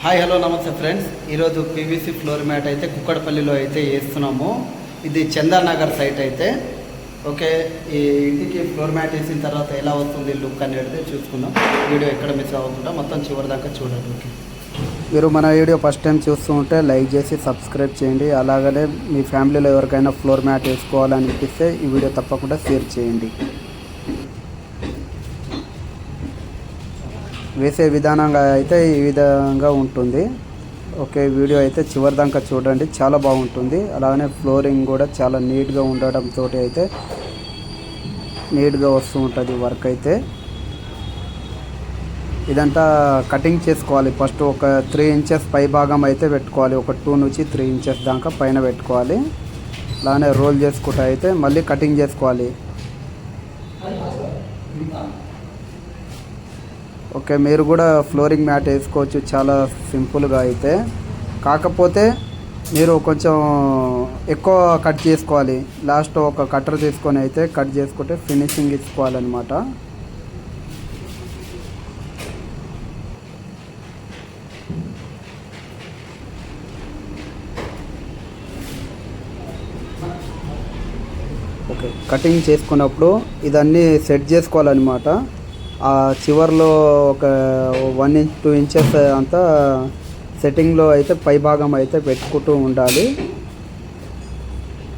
Hi hello నమస్తే friends ఈరోజు PVC floor mat అయితే కుక్కడపల్లిలో అయితే వేస్తున్నాము. ఇది చందానగర్ సైట్ అయితే. ఓకే ఈ ఇంటికి ఫ్లోర్ మ్యాట్ వేసిన తర్వాత ఎలా వస్తుంది లుక్ అనేది చూసుకుందాం. వీడియో ఎక్కడ మిస్ అవ్వకుండా మొత్తం చివరి దాకా చూడండి ఓకే మీరు మన వీడియో ఫస్ట్ టైం చూస్తూ ఉంటే లైక్ చేసి సబ్స్క్రైబ్ చేయండి. అలాగనే మీ ఫ్యామిలీలో ఎవరికైనా ఫ్లోర్ మ్యాట్ వేసుకోవాలనిపిస్తే ఈ వీడియో తప్పకుండా షేర్ చేయండి. వేసే విధానంగా అయితే ఈ విధంగా ఉంటుంది. ఓకే వీడియో అయితే చివరి దాకా చూడండి. చాలా బాగుంటుంది. అలానే ఫ్లోరింగ్ కూడా చాలా నీట్గా ఉండడంతో అయితే నీట్గా వస్తూ ఉంటుంది వర్క్ అయితే. ఇదంతా కటింగ్ చేసుకోవాలి. ఫస్ట్ ఒక త్రీ ఇంచెస్ పై భాగం అయితే పెట్టుకోవాలి. ఒక టూ నుంచి త్రీ ఇంచెస్ దాకా పైన పెట్టుకోవాలి. అలానే రోల్ చేసుకుంటా అయితే మళ్ళీ కటింగ్ చేసుకోవాలి. ఓకే మీరు కూడా ఫ్లోరింగ్ మ్యాట్ వేసుకోవచ్చు. చాలా సింపుల్గా అయితే. కాకపోతే మీరు కొంచెం ఎక్కువ కట్ చేసుకోవాలి. లాస్ట్ ఒక కట్టర్ తీసుకొని అయితే కట్ చేసుకుంటే ఫినిషింగ్ ఇచ్చుకోవాలన్నమాట. ఓకే కటింగ్ చేసుకున్నప్పుడు ఇదన్నీ సెట్ చేసుకోవాలన్నమాట. చివర్లో ఒక వన్ ఇంచ్ టూ ఇంచెస్ అంతా సెట్టింగ్లో అయితే పై భాగం అయితే పెట్టుకుంటూ ఉండాలి.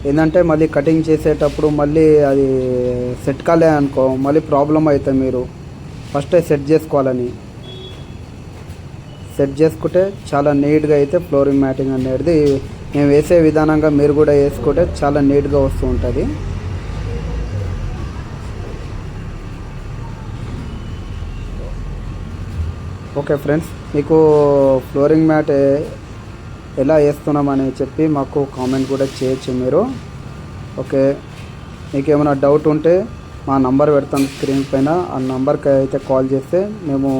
ఏంటంటే మళ్ళీ కటింగ్ చేసేటప్పుడు మళ్ళీ అది సెట్ కాలే అనుకో మళ్ళీ ప్రాబ్లం అవుతుంది మీరు. ఫస్టే సెట్ చేసుకోవాలని. సెట్ చేసుకుంటే చాలా నీట్గా అయితే ఫ్లోరింగ్ మ్యాటింగ్ అనేది మేము వేసే విధానంగా మీరు కూడా వేసుకుంటే చాలా నీట్గా వస్తూ ఉంటుంది. ఓకే ఫ్రెండ్స్ మీకు ఫ్లోరింగ్ మ్యాట్ ఎలా వేస్తున్నామని చెప్పి మాకు కామెంట్ కూడా చేయొచ్చు మీరు. ఓకే మీకు ఏమైనా డౌట్ ఉంటే మా నంబర్ పెడతాం స్క్రీన్ పైన. ఆ నంబర్కి అయితే కాల్ చేస్తే మేము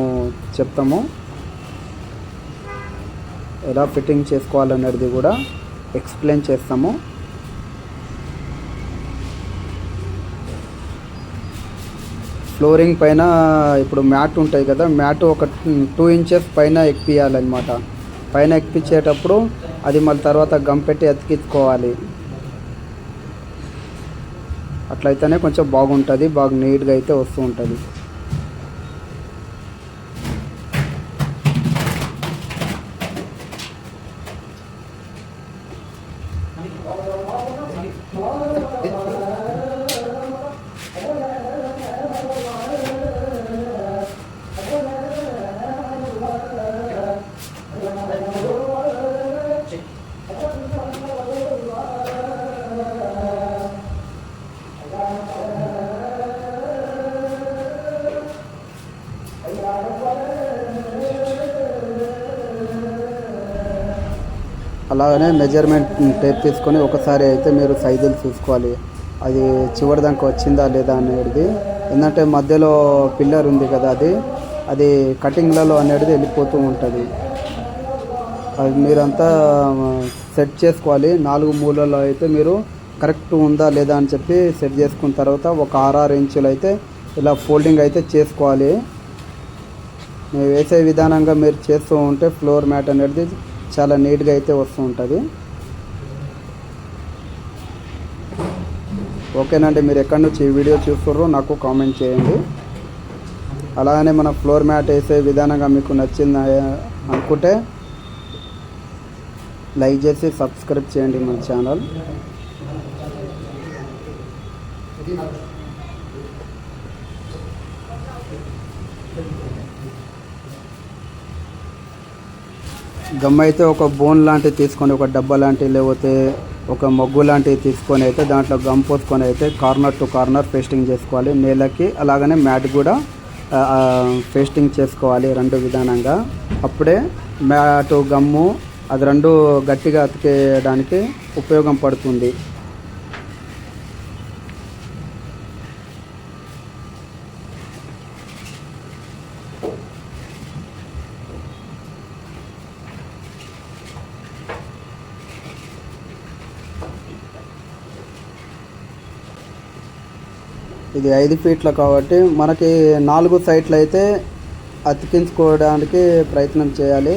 చెప్తాము. ఎలా ఫిట్టింగ్ చేసుకోవాలనేది కూడా ఎక్స్ప్లెయిన్ చేస్తాము. ఫ్లోరింగ్ పైన ఇప్పుడు మ్యాట్ ఉంటాయి కదా మ్యాట్ ఒక టూ ఇంచెస్ పైన ఎక్కియాలన్నమాట. పైన ఎక్కించేటప్పుడు అది మళ్ళీ తర్వాత గమ్ పెట్టి అతికించుకోవాలి అట్లయితేనే కొంచెం బాగుంటుంది బాగా నీట్గా అయితే వస్తూ ఉంటుంది. అలాగనే మెజర్మెంట్ టేప్ తీసుకొని ఒకసారి అయితే మీరు సైజులు చూసుకోవాలి. అది చివరి దాకా వచ్చిందా లేదా అనేది. ఎందుకంటే మధ్యలో పిల్లర్ ఉంది కదా అది. అది కటింగ్లలో అనేది వెళ్ళిపోతూ ఉంటుంది. అది మీరంతా సెట్ చేసుకోవాలి. నాలుగు మూలలో అయితే మీరు కరెక్ట్ ఉందా లేదా అని చెప్పి సెట్ చేసుకున్న తర్వాత ఒక ఆరు ఇంచులు అయితే ఇలా ఫోల్డింగ్ అయితే చేసుకోవాలి. మీరు వేసే విధానంగా మీరు చేస్తూ ఉంటే ఫ్లోర్ మ్యాట్ అనేది చాలా నీట్గా అయితే వస్తూ ఉంటుంది. ఓకేనండి మీరు ఎక్కడి నుంచి ఈ వీడియో చూస్తున్నారో నాకు కామెంట్ చేయండి. అలాగనే మన ఫ్లోర్ మ్యాట్ వేసే విధానంగా మీకు నచ్చింది అనుకుంటే లైక్ చేసి సబ్స్క్రైబ్ చేయండి మన ఛానల్. గమ్ అయితే ఒక బోన్ లాంటివి తీసుకొని ఒక డబ్బా లాంటివి లేకపోతే ఒక మొగ్గు లాంటివి తీసుకొని అయితే దాంట్లో గమ్ పోసుకొని అయితే కార్నర్ టు కార్నర్ పేస్టింగ్ చేసుకోవాలి. నేలకి అలాగనే మ్యాట్ కూడా పేస్టింగ్ చేసుకోవాలి రెండు విధానంగా. అప్పుడే మ్యాట్ గమ్ము అది రెండు గట్టిగా అతికేయడానికి ఉపయోగం పడుతుంది. ఇది ఐదు ఫీట్ల కాబట్టి మనకి నాలుగు సైట్లు అయితే అతికించుకోవడానికి ప్రయత్నం చేయాలి.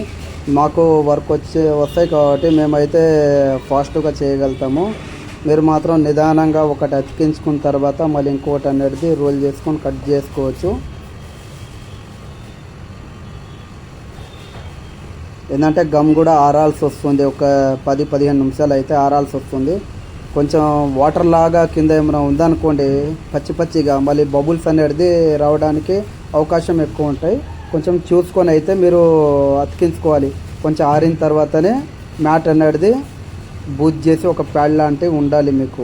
మాకు వర్క్ వచ్చి వస్తాయి కాబట్టి మేమైతే ఫాస్ట్గా చేయగలుగుతాము. మీరు మాత్రం నిదానంగా ఒకటి అతికించుకున్న తర్వాత మళ్ళీ ఇంకోటి అనేది రోల్ చేసుకొని కట్ చేసుకోవచ్చు. ఏంటంటే గమ్ కూడా ఆరాల్సి వస్తుంది. ఒక పది పదిహేను నిమిషాలు అయితే ఆరాల్సి వస్తుంది. కొంచెం వాటర్ లాగా కింద ఏమైనా ఉందనుకోండి పచ్చి పచ్చిగా మళ్ళీ బబుల్స్ అనేది రావడానికి అవకాశం ఎక్కువ ఉంటాయి. కొంచెం చూసుకొని అయితే మీరు అతికించుకోవాలి. కొంచెం ఆరిన తర్వాతనే మ్యాట్ అనేది బూజ్ చేసి ఒక ప్యాడ్ లాంటివి ఉండాలి మీకు.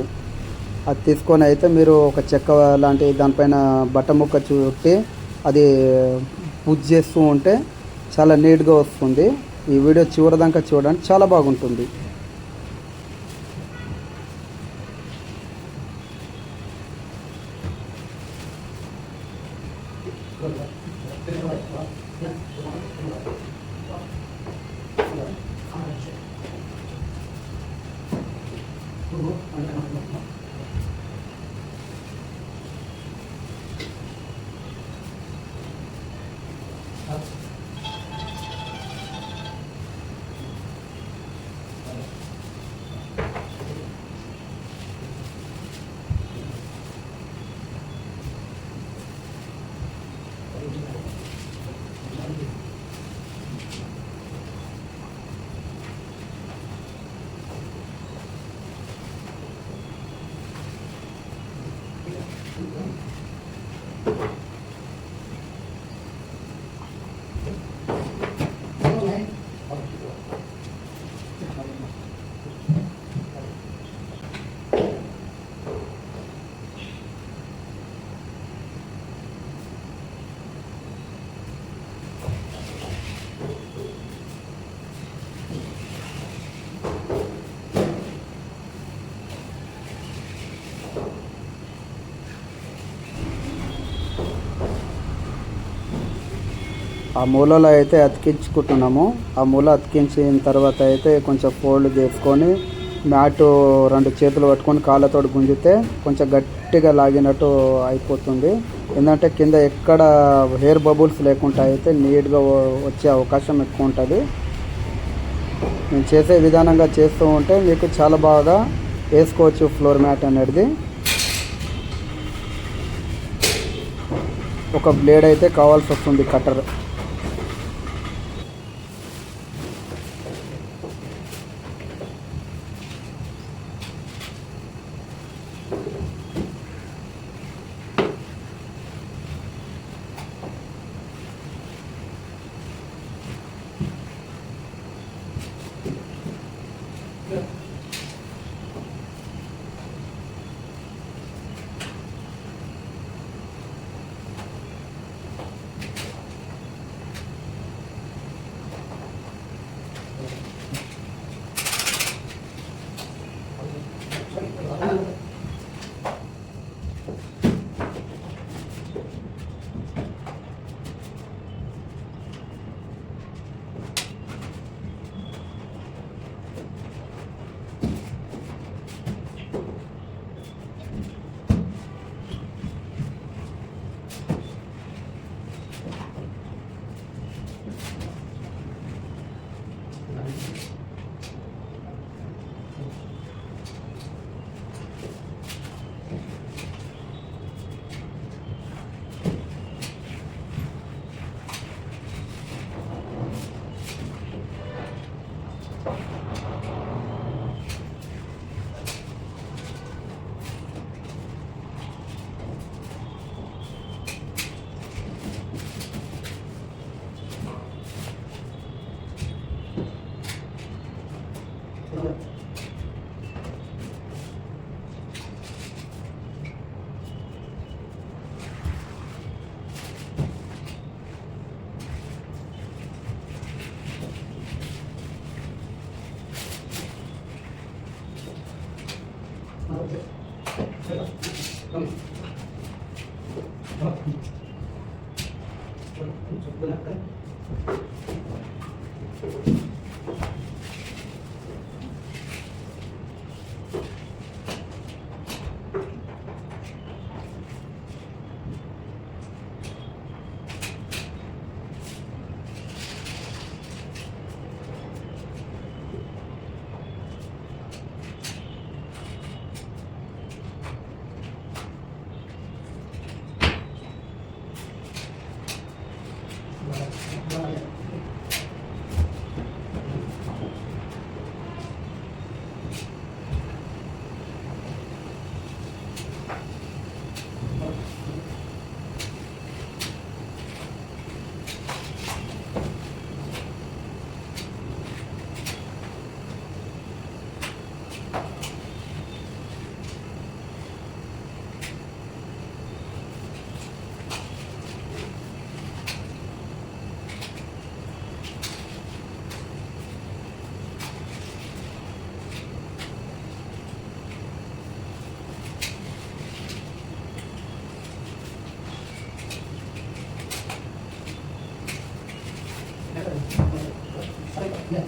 అది తీసుకొని అయితే మీరు ఒక చెక్క లాంటి దానిపైన బట్ట ముక్క చుట్టి అది పూజ చేస్తూ ఉంటే చాలా నీట్గా వస్తుంది. ఈ వీడియో చివరిదాకా చూడండి చాలా బాగుంటుంది. Thank you. ఆ మూలలో అయితే అతికించుకుంటున్నాము. ఆ మూల అతికించిన తర్వాత అయితే కొంచెం ఫోల్డ్ చేసుకొని మ్యాట్ రెండు చేతులు పట్టుకొని కాళ్ళతో గుంజితే కొంచెం గట్టిగా లాగినట్టు అయిపోతుంది. ఎందుకంటే కింద ఎక్కడ హెయిర్ బబుల్స్ లేకుండా అయితే నీట్గా వచ్చే అవకాశం ఎక్కువ ఉంటుంది. నేను చేసే విధానంగా చేస్తూ ఉంటే మీకు చాలా బాగా వేసుకోవచ్చు ఫ్లోర్ మ్యాట్ అనేది. ఒక బ్లేడ్ అయితే కావాల్సి వస్తుంది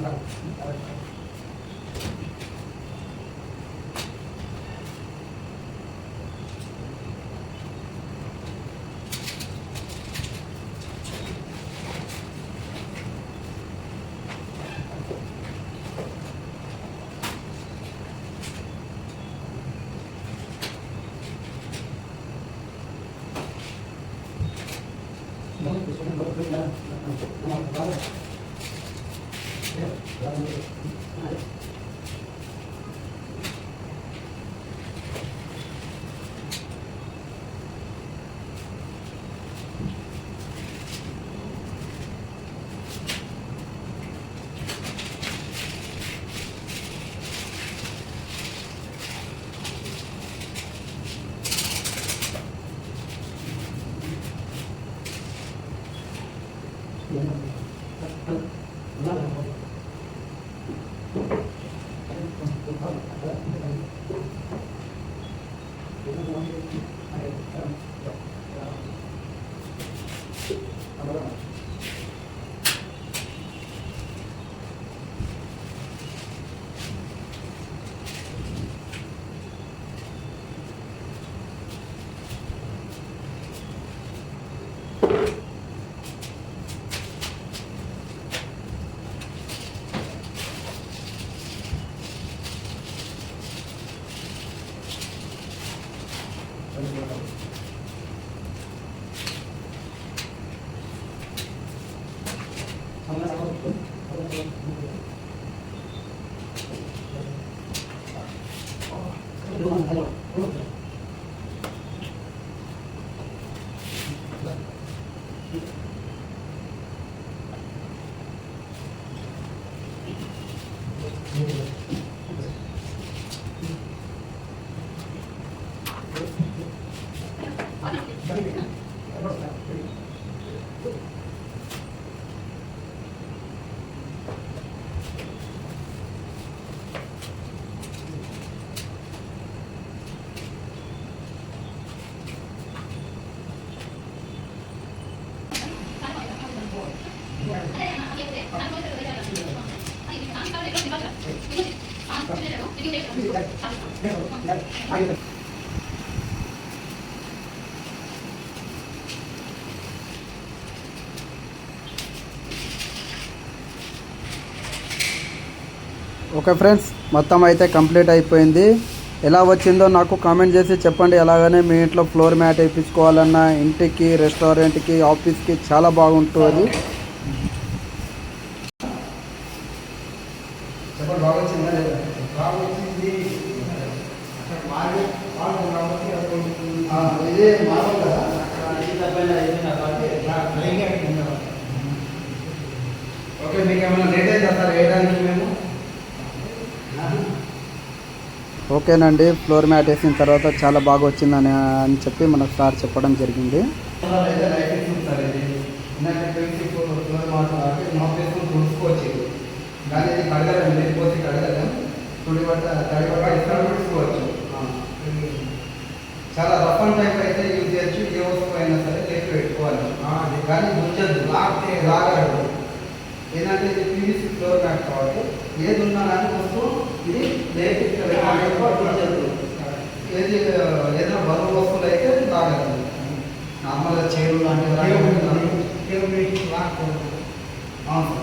あれ? కట్టర్ ఓకే ఫ్రెండ్స్ మొత్తం అయితే కంప్లీట్ అయిపోయింది. ఎలా వచ్చిందో నాకు కామెంట్ చేసి చెప్పండి. ఎలాగనే మీ ఇంట్లో ఫ్లోర్ మ్యాట్ వేయించుకోవాలన్నా ఇంటికి రెస్టారెంట్కి ఆఫీస్కి చాలా బాగుంటుంది చెప్పండి బాగా వచ్చిందా లేదా ఇది మార్బల్ కదా ఓకే మీకు ఏమైనా లేట్ అయిందా సార్ వేయడానికి మేము ఓకేనండి ఫ్లోర్ మ్యాట్ వేసిన తర్వాత చాలా బాగా వచ్చిందని అని చెప్పి మనకు సార్ చెప్పడం జరిగింది. చాలా రఫ్ అండ్ టైప్ అయితే యూజ్ చేయొచ్చు ఏ వస్తువు అయినా సరే పెట్టుకోవాలి. కానీ లాగితే ఏంటంటే ఇది పీవీసీ ఫ్లోర్ మ్యాట్ కాబట్టి ఏది ఉన్నా కానీ వస్తువు ఇది ఉంచద్దు ఏది ఏదైనా బరువు వస్తువులు అయితే లాగదు నార్మల్గా చైర్లు లాంటివి అవును.